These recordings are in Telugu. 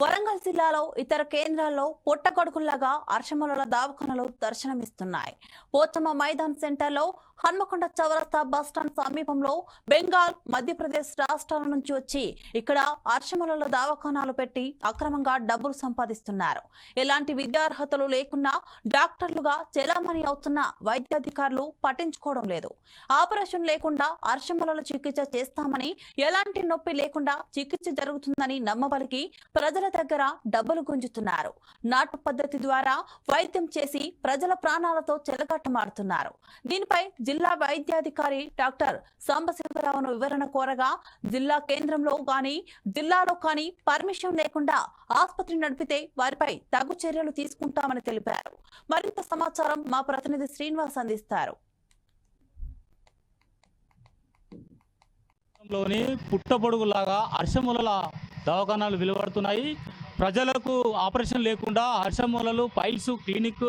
వరంగల్ జిల్లాలో ఇతర కేంద్రాల్లో పొట్టగొడుకుల్లాగా అర్షమల దావఖానలు దర్శనమిస్తున్నాయి. పోచమ్మ మైదాన్ సెంటర్లో హన్మకొండ చౌరస్తా బస్టాండ్ సమీపంలో బెంగాల్ మధ్యప్రదేశ్ రాష్ట్రాల నుంచి వచ్చి ఇక్కడ అర్షముల దవాఖానాలు పెట్టి అక్రమంగా డబ్బులు సంపాదిస్తున్నారు. ఎలాంటి విద్యార్హతలు లేకున్నా డాక్టర్లుగా చెలామణి అవుతున్న వైద్యాధికారులు పట్టించుకోవడం లేదు. ఆపరేషన్ లేకుండా అర్షముల చికిత్స చేస్తామని ఎలాంటి నొప్పి లేకుండా చికిత్స జరుగుతుందని నమ్మబలికి ప్రజల దగ్గర డబ్బులు గుంజుతున్నారు. నాటు పద్ధతి ద్వారా వైద్యం చేసి ప్రజల ప్రాణాలతో చెలగట్టమాడుతున్నారు దీనిపై జిల్లా వైద్యాధికారి డాక్టర్ సాంబశివరావును వివరణ కోరగా జిల్లా కేంద్రంలో గాని జిల్లాలో కానీ పర్మిషన్ లేకుండా ఆసుపత్రి నడిపితే వారిపై తగు చర్యలు తీసుకుంటామని తెలిపారు. మరింత సమాచారం మా ప్రతినిధి శ్రీనివాస్ అందిస్తారు. లోని పుట్టబొడుగులాగా హర్షములల దవాఖానాలు వెలువడుతున్నాయి. ప్రజలకు ఆపరేషన్ లేకుండా హర్షములలు పైల్స్ క్లినిక్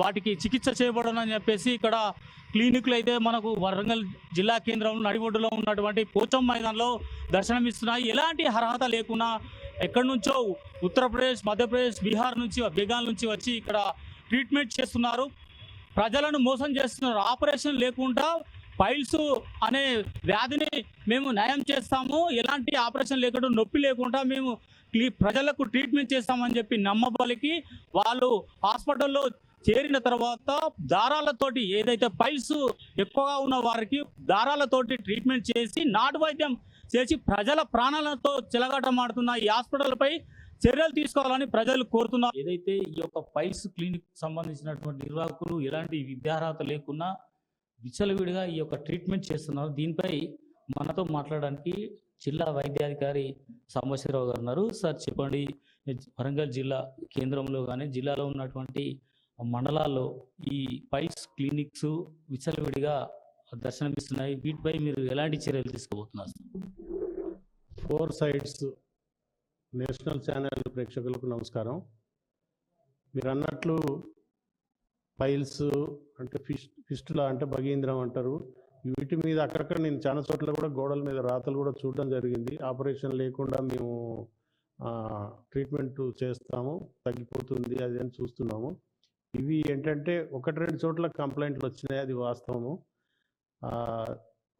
వాటికి చికిత్స చేయబడనని చెప్పేసి ఇక్కడ క్లినిక్లు అయితే మనకు వరంగల్ జిల్లా కేంద్రంలో నడిబొడ్డులో ఉన్నటువంటి పోచం మైదానంలో దర్శనమిస్తున్నాయి. ఎలాంటి అర్హత లేకుండా ఎక్కడి నుంచో ఉత్తరప్రదేశ్ మధ్యప్రదేశ్ బీహార్ నుంచి బెంగాల్ నుంచి వచ్చి ఇక్కడ ట్రీట్మెంట్ చేస్తున్నారు. ప్రజలను మోసం చేస్తున్నారు. ఆపరేషన్ లేకుండా పైల్స్ అనే వ్యాధిని మేము నయం చేస్తాము. ఎలాంటి ఆపరేషన్ లేకుండా నొప్పి లేకుండా మేము ప్రజలకు ట్రీట్మెంట్ చేస్తామని చెప్పి నమ్మబలికి వాళ్ళు హాస్పిటల్లో చేరిన తర్వాత దారాలతోటి ఏదైతే పైల్స్ ఎక్కువగా ఉన్న వారికి దారాలతోటి ట్రీట్మెంట్ చేసి నాటు వైద్యం చేసి ప్రజల ప్రాణాలతో చెలగాటమాడుతున్న ఈ హాస్పిటల్పై చర్యలు తీసుకోవాలని ప్రజలు కోరుతున్నారు. ఏదైతే ఈ యొక్క పైల్స్ క్లినిక్ సంబంధించినటువంటి నిర్వాహకులు ఎలాంటి విద్యార్హత లేకున్నా విచ్చలవిడిగా ఈ యొక్క ట్రీట్మెంట్ చేస్తున్నారు. దీనిపై మనతో మాట్లాడడానికి జిల్లా వైద్యాధికారి సాంబశివరావు గారు ఉన్నారు. సార్ చెప్పండి. వరంగల్ జిల్లా కేంద్రంలో కానీ జిల్లాలో ఉన్నటువంటి మండలాల్లో ఈ పైల్స్ క్లినిక్స్ విచ్చలవిడిగా దర్శనమిస్తున్నాయి. వీటిపై మీరు ఎలాంటి చర్యలు తీసుకోబోతున్నారు? ఫోర్ సైడ్స్ నేషనల్ ఛానల్ ప్రేక్షకులకు నమస్కారం. మీరు అన్నట్లు పైల్స్ అంటే ఫిష్ ఫిస్టులా అంటే భగీంద్రం అంటారు. వీటి మీద అక్కడక్కడ నేను చాలా చోట్ల కూడా గోడల మీద రాతలు కూడా చూడడం జరిగింది. ఆపరేషన్ లేకుండా మేము ట్రీట్మెంట్ చేస్తాము. తగ్గిపోతుంది అది అని చూస్తున్నాము. ఇవి ఏంటంటే ఒకటి రెండు చోట్ల కంప్లైంట్లు వచ్చినాయి అది వాస్తవము.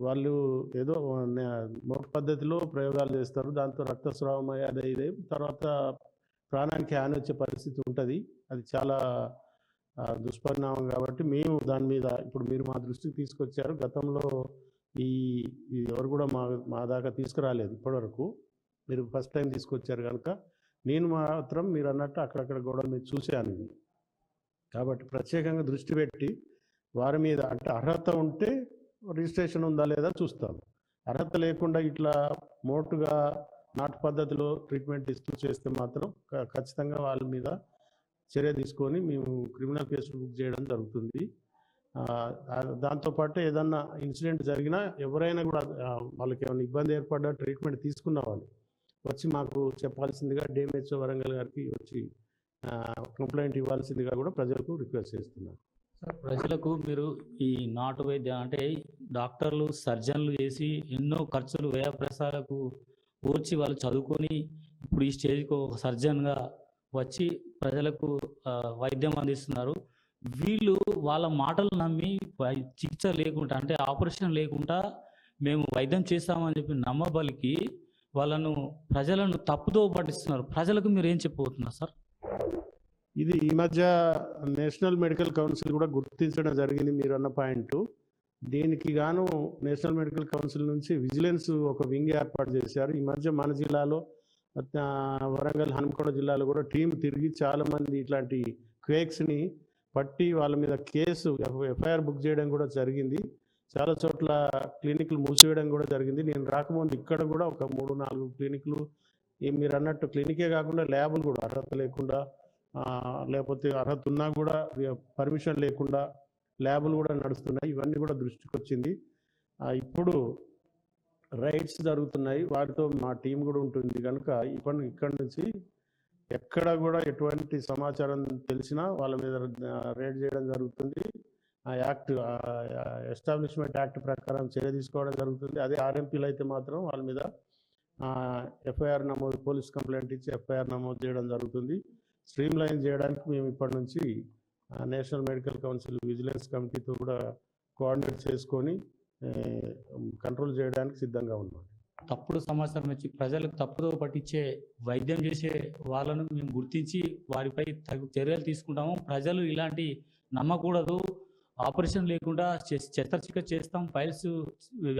వాళ్ళు ఏదో నే- మోట్ పద్ధతిలో ప్రయోగాలు చేస్తారు దాంతో రక్తస్రావం అయ్యేది ఇదే తర్వాత ప్రాణానికి హాని వచ్చే పరిస్థితి ఉంటుంది. అది చాలా దుష్పరిణామం కాబట్టి మేము దాని మీద ఇప్పుడు మీరు మా దృష్టికి తీసుకొచ్చారు గతంలో ఈ ఎవరు కూడా మా మా దాకా తీసుకురాలేదు ఇప్పటివరకు. మీరు ఫస్ట్ టైం తీసుకొచ్చారు కనుక నేను మాత్రం మీరు అన్నట్టు అక్కడక్కడ గోడల మీరు చూశాను. కాబట్టి ప్రత్యేకంగా దృష్టి పెట్టి వారి మీద అంటే అర్హత ఉంటే రిజిస్ట్రేషన్ ఉందా లేదా చూస్తాం అర్హత లేకుండా ఇట్లా మోటుగా నాటు పద్ధతిలో ట్రీట్మెంట్ ఇస్తూ చేస్తే మాత్రం క- ఖచ్చితంగా వాళ్ళ మీద చర్య తీసుకొని మేము క్రిమినల్ కేసు బుక్ చేయడం జరుగుతుంది. దాంతోపాటు ఏదన్నా ఇన్సిడెంట్ జరిగినా ఎవరైనా కూడా వాళ్ళకి ఏమైనా ఇబ్బంది ఏర్పడ్డా ట్రీట్మెంట్ తీసుకున్న వాళ్ళు వచ్చి మాకు చెప్పాల్సిందిగా డిఎంహెచ్ఓ వరంగల్ గారికి వచ్చి కంప్లైంట్ ఇవ్వాల్సిందిగా కూడా ప్రజలకు రిక్వెస్ట్ చేస్తున్నాను సార్ ప్రజలకు మీరు ఈ నాటు వైద్యం అంటే డాక్టర్లు సర్జన్లు చేసి ఎన్నో ఖర్చులు వ్యయ ప్రసారాలకు ఓర్చి వాళ్ళు చదువుకొని ఇప్పుడు ఈ స్టేజ్కి ఒక సర్జన్గా వచ్చి ప్రజలకు వైద్యం అందిస్తున్నారు. వీళ్ళు వాళ్ళ మాటలు నమ్మి వై- చికిత్స లేకుండా అంటే ఆపరేషన్ లేకుండా మేము వైద్యం చేస్తామని చెప్పి నమ్మబలికి వాళ్ళను ప్రజలను తప్పుదో పట్టిస్తున్నారు. ప్రజలకు మీరు ఏం చెప్పబోతున్నారు సార్? ఇది ఈ మధ్య నేషనల్ మెడికల్ కౌన్సిల్ కూడా గుర్తించడం జరిగింది మీరు అన్న పాయింట్. దీనికి గాను నేషనల్ మెడికల్ కౌన్సిల్ నుంచి విజిలెన్స్ ఒక వింగ్ ఏర్పాటు చేశారు. ఈ మధ్య మన జిల్లాలో వరంగల్ హన్మకొండ జిల్లాలో కూడా టీం తిరిగి చాలామంది ఇట్లాంటి క్వేక్స్ని పట్టి వాళ్ళ మీద కేసు ఎఫ్ఐఆర్ బుక్ చేయడం కూడా జరిగింది. చాలా చోట్ల క్లినిక్లు మూసివేయడం కూడా జరిగింది. నేను రాకముందు ఇక్కడ కూడా ఒక మూడు నాలుగు క్లినిక్లు మీరు అన్నట్టు క్లినికే కాకుండా ల్యాబులు కూడా అర్హత లేకుండా లేకపోతే అర్హత ఉన్నా కూడా పర్మిషన్ లేకుండా ల్యాబులు కూడా నడుస్తున్నాయి. ఇవన్నీ కూడా దృష్టికి వచ్చింది ఇప్పుడు రైడ్స్ జరుగుతున్నాయి. వాటితో మా టీం కూడా ఉంటుంది. కనుక ఇప్పటి ఇక్కడి నుంచి ఎక్కడ కూడా ఎటువంటి సమాచారం తెలిసినా వాళ్ళ మీద రేడ్ చేయడం జరుగుతుంది. ఆ యాక్ట్ ఎస్టాబ్లిష్మెంట్ యాక్ట్ ప్రకారం చర్య తీసుకోవడం జరుగుతుంది. అదే ఆర్ఎంపీలు అయితే మాత్రం వాళ్ళ మీద ఎఫ్ఐఆర్ నమోదు పోలీస్ కంప్లైంట్ ఇచ్చి ఎఫ్ఐఆర్ నమోదు చేయడం జరుగుతుంది. స్ట్రీమ్ లైన్ చేయడానికి మేము ఇప్పటి నుంచి నేషనల్ మెడికల్ కౌన్సిల్ విజిలెన్స్ కమిటీతో కూడా కోఆర్డినేట్ చేసుకొని కంట్రోల్ చేయడానికి సిద్ధంగా ఉన్నాం. తప్పుడు సమాచారం ఇచ్చి ప్రజలకు తప్పుదో పట్టించే వైద్యం చేసే వాళ్ళను మేము గుర్తించి వారిపై తగు చర్యలు తీసుకుంటాము. ప్రజలు ఇలాంటి నమ్మకూడదు. ఆపరేషన్ లేకుండా చికిత్స చేస్తాం ఫైల్స్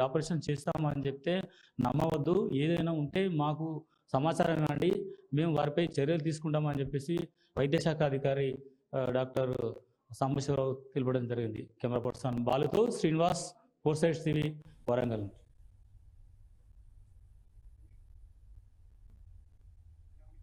ఆపరేషన్ చేస్తాం అని చెప్తే నమ్మవద్దు. ఏదైనా ఉంటే మాకు సమాచారం ఇవ్వండి. మేము వారిపై చర్యలు తీసుకుంటామని చెప్పేసి వైద్యశాఖ అధికారి డాక్టర్ సాంబశివరావు తెలపడం జరిగింది. Camera person బాలుతో Srinivas four sides TV Warangal.